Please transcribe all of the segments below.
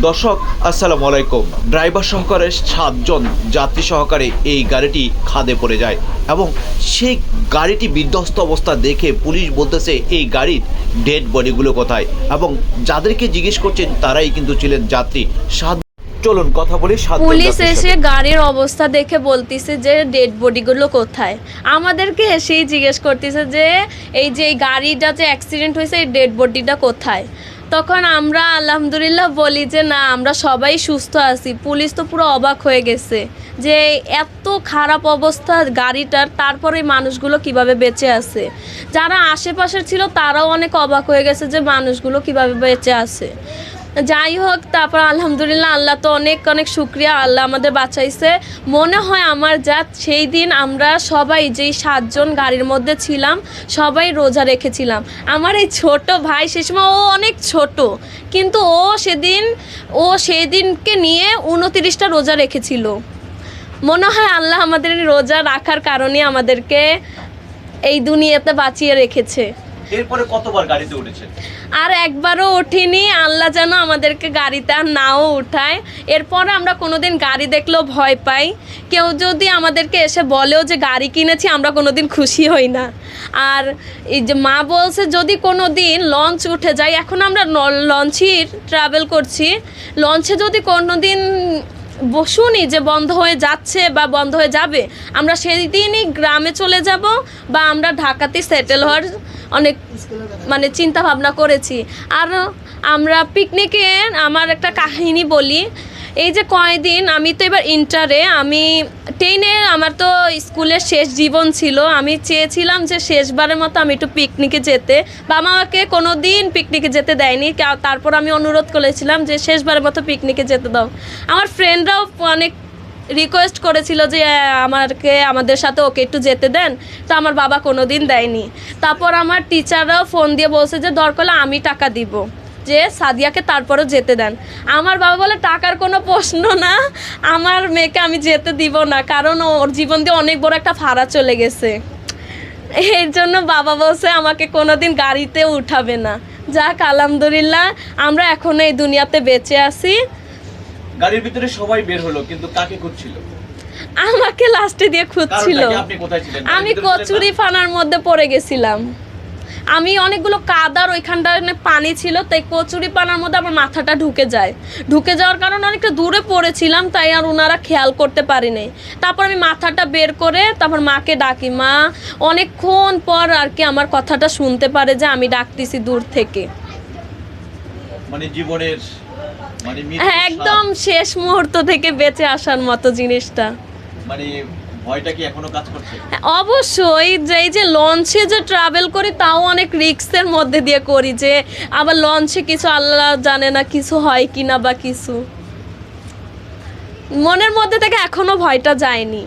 দর্শক আসসালামু আলাইকুম। ড্রাইভার সহকারে সাতজন যাত্রী সহকারে এই গাড়িটি খাদে পড়ে যায় এবং সেই গাড়িটি বিধ্বস্ত অবস্থা দেখে পুলিশ বলতেছে এই গাড়ির ডেড বডিগুলো কোথায় এবং যাদেরকে জিজ্ঞেস করছেন তারাই কিন্তু ছিলেন যাত্রী। সাত চলুন কথা বলি পুলিশ এসে গাড়ির অবস্থা দেখে বলতিছে যে ডেড বডিগুলো কোথায়। আমাদেরকে এসেই জিজ্ঞেস করতেছে যে এই যে এই গাড়িটা যে অ্যাক্সিডেন্ট হয়েছে এই ডেড বডিটা কোথায়? তখন আমরা আলহামদুলিল্লাহ বলি যে, না, আমরা সবাই সুস্থ আছি। পুলিশ তো পুরো অবাক হয়ে গেছে যে, এত খারাপ অবস্থা গাড়িটার, তারপরে মানুষগুলো কীভাবে বেঁচে আছে? যারা আশেপাশে ছিল তারাও অনেক অবাক হয়ে গেছে যে, মানুষগুলো কীভাবে বেঁচে আছে? যাই হোক, তারপর আলহামদুলিল্লাহ আল্লাহ তো অনেক অনেক শুক্রিয়া। আল্লাহ আমাদের বাঁচাইছে। মনে হয় আমার যা সেই দিন আমরা সবাই যেই সাতজন গাড়ির মধ্যে ছিলাম, সবাই রোজা রেখেছিলাম। আমার এই ছোট ভাই সে সময় ও অনেক ছোট, কিন্তু ও সেদিন, ও সেই দিনকে নিয়ে উনতিরিশটা রোজা রেখেছিল। মনে হয় আল্লাহ আমাদের রোজা রাখার কারণে আমাদেরকে এই দুনিয়াতে বাঁচিয়ে রেখেছে। এরপরে কতবার গাড়িতে উঠেছেন? আর একবারও ওঠিনি আল্লাহ যেন আমাদেরকে গাড়িতে আর নাও উঠায়। এরপর আমরা কোনোদিন গাড়ি দেখলেও ভয় পাই। কেউ যদি আমাদেরকে এসে বলেও যে গাড়ি কিনেছি, আমরা কোনোদিন খুশি হই না। আর এই যে মা বলছে, যদি কোনো দিন লঞ্চ উঠে যায়, এখন আমরা লঞ্চই ট্রাভেল করছি। লঞ্চে যদি কোনো দিন শুনি যে বন্ধ হয়ে যাচ্ছে বা বন্ধ হয়ে যাবে, আমরা সেই দিনই গ্রামে চলে যাব বা আমরা ঢাকাতে সেটেল হওয়ার অনেক মানে চিন্তা ভাবনা করেছি। আর আমরা পিকনিকে আমার একটা কাহিনী বলি। এই যে কয়দিন আমি তো এবার ইন্টারে, আমি টেনে আমার তো স্কুলের শেষ জীবন ছিল। আমি চেয়েছিলাম যে শেষবারের মতো আমি একটু পিকনিকে যেতে। বাবা আমাকে কোনো দিন পিকনিকে যেতে দেয়নি। তারপর আমি অনুরোধ করেছিলাম যে শেষবারের মতো পিকনিকে যেতে দাও। আমার ফ্রেন্ডরাও অনেক রিকোয়েস্ট করেছিল যে আমাকে আমাদের সাথে ওকে একটু যেতে দেন। তো আমার বাবা কোনো দিন দেয়নি। তারপর আমার টিচাররাও ফোন দিয়ে বলছে যে, দরকার আমি টাকা দিব, যে সাদিয়াকে তারপরও যেতে দেন। আমার বাবা বলে, টাকার কোনো প্রশ্ন না, আমার মেয়েকে আমি যেতে দিব না, কারণ ওর জীবন দিয়ে অনেক বড় একটা ভাড়া চলে গেছে। এর জন্য বাবা বলছে, আমাকে কোনো দিন গাড়িতে উঠাবে না। যাক, আলহামদুলিল্লাহ, আমরা এখনও এই দুনিয়াতে বেঁচে আছি। গাড়ির ভিতরে সবাই বের হলো কিন্তু কাকে খুঁজছিল? আমাকে লাস্টে দিয়ে খুঁজছিল। আপনি কোথায় ছিলেন? আমি কচুরি ফানার মধ্যে পড়ে গেছিলাম। আমি অনেকগুলো কাদার ওইখানটা পানি ছিল তাই কচুরি পানার মধ্যে আমার মাথাটা ঢুকে যায়। ঢুকে যাওয়ার কারণে অনেকটা দূরে পড়েছিলাম তাই আর ওনারা খেয়াল করতে পারিনি তারপর আমি মাথাটা বের করে তারপর মাকে ডাকি মা অনেকক্ষণ পর আর কি আমার কথাটা শুনতে পারে যে আমি ডাকতেছি দূর থেকে। মানে জীবনের একদম শেষ মুহূর্ত থেকে বেঁচে আসার মতো জিনিসটা। মানে ভয়টা কি এখনও কাজ করছে? অবশ্যই যে এই যে লঞ্চে যে ট্রাভেল করি তাও অনেক রিস্কের মধ্যে দিয়ে করি যে আবার লঞ্চে কিছু আল্লাহ জানে না কিছু হয় কি না বা কিছু। মনের মধ্যে থেকে এখনও ভয়টা যায়নি।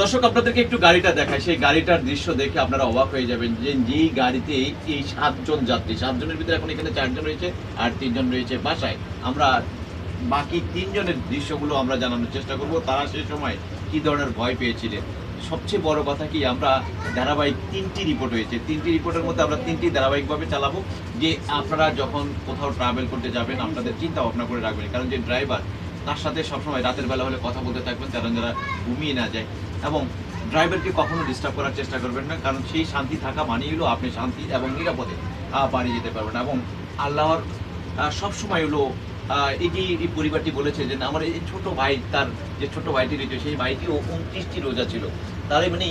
দর্শক, আপনাদেরকে একটু গাড়িটা দেখায় সেই গাড়িটার দৃশ্য দেখে আপনারা অবাক হয়ে যাবেন যে যেই গাড়িতে এই সাতজন যাত্রী, সাতজনের ভিতরে এখন এখানে চারজন রয়েছে আর তিনজন রয়েছে বাসায়। আমরা বাকি তিনজনের দৃশ্যগুলো আমরা জানানোর চেষ্টা করব। তারা সেই সময় কি ধরনের ভয় পেয়েছিলেন সবচেয়ে বড় কথা কি, আমরা ধারাবাহিক তিনটি রিপোর্ট হয়েছে। তিনটি রিপোর্টের মধ্যে আমরা তিনটি ধারাবাহিকভাবে চালাবো যে আপনারা যখন কোথাও ট্রাভেল করতে যাবেন, আপনাদের চিন্তা ভাবনা করে রাখবেন। কারণ যে ড্রাইভার তার সাথে সবসময় রাতের বেলা হলে কথা বলতে থাকবেন যারা যারা ঘুমিয়ে না যায়। এবং ড্রাইভারকে কখনো ডিস্টার্ব করার চেষ্টা করবেন না কারণ সেই শান্তি থাকা মানেই হলো আপনি শান্তি এবং নিরাপদে আহ, বাড়ি যেতে পারবেন এবং আল্লাহর সবসময় হলো আহ, এই পরিবারটি বলেছে যে আমার এই ছোট ভাই তার যে ছোট ভাইটি রয়েছে সেই ভাইটিও উনত্রিশটি রোজা ছিল। তার মানে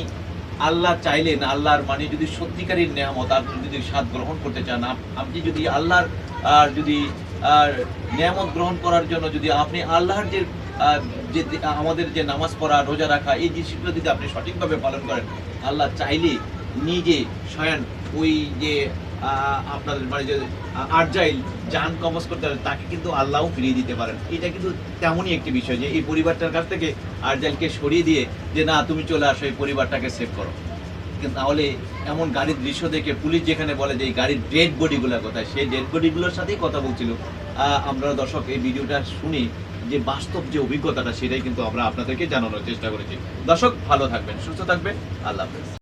আল্লাহ চাইলেন আল্লাহর মানে যদি সত্যিকারের নেয়ামত আপনি যদি স্বাদ গ্রহণ করতে চান আপনি যদি আল্লাহর আর যদি নেয়ামত গ্রহণ করার জন্য যদি আপনি আল্লাহর যে যে আমাদের যে নামাজ পড়া, রোজা রাখা, এই জিনিসগুলো যদি আপনি সঠিকভাবে পালন করেন, আল্লাহ চাইলে নিজে স্বয়ং ওই যে আপনাদের মানে যে আরজাইল জান কমস করতে পারেন, তাকে কিন্তু আল্লাহও ফিরিয়ে দিতে পারেন। এটা কিন্তু তেমনই একটি বিষয় যে, এই পরিবারটার কাছ থেকে আরজাইলকে সরিয়ে দিয়ে যে, না, তুমি চলে আসো, এই পরিবারটাকে সেভ করো। কিন্তু তাহলে এমন গাড়ির দৃশ্য দেখে পুলিশ যেখানে বলে যে, এই গাড়ির ডেড বডিগুলোর কথা সেই ডেড বডিগুলোর সাথেই কথা বলছিল। আমরা দর্শক, এই ভিডিওটা শুনি যে বাস্তব যে অভিজ্ঞতাটা, সেটাই কিন্তু আমরা আপনাদেরকে জানানোর চেষ্টা করেছি। দর্শক, ভালো থাকবেন, সুস্থ থাকবেন। আল্লাহ হাফেজ।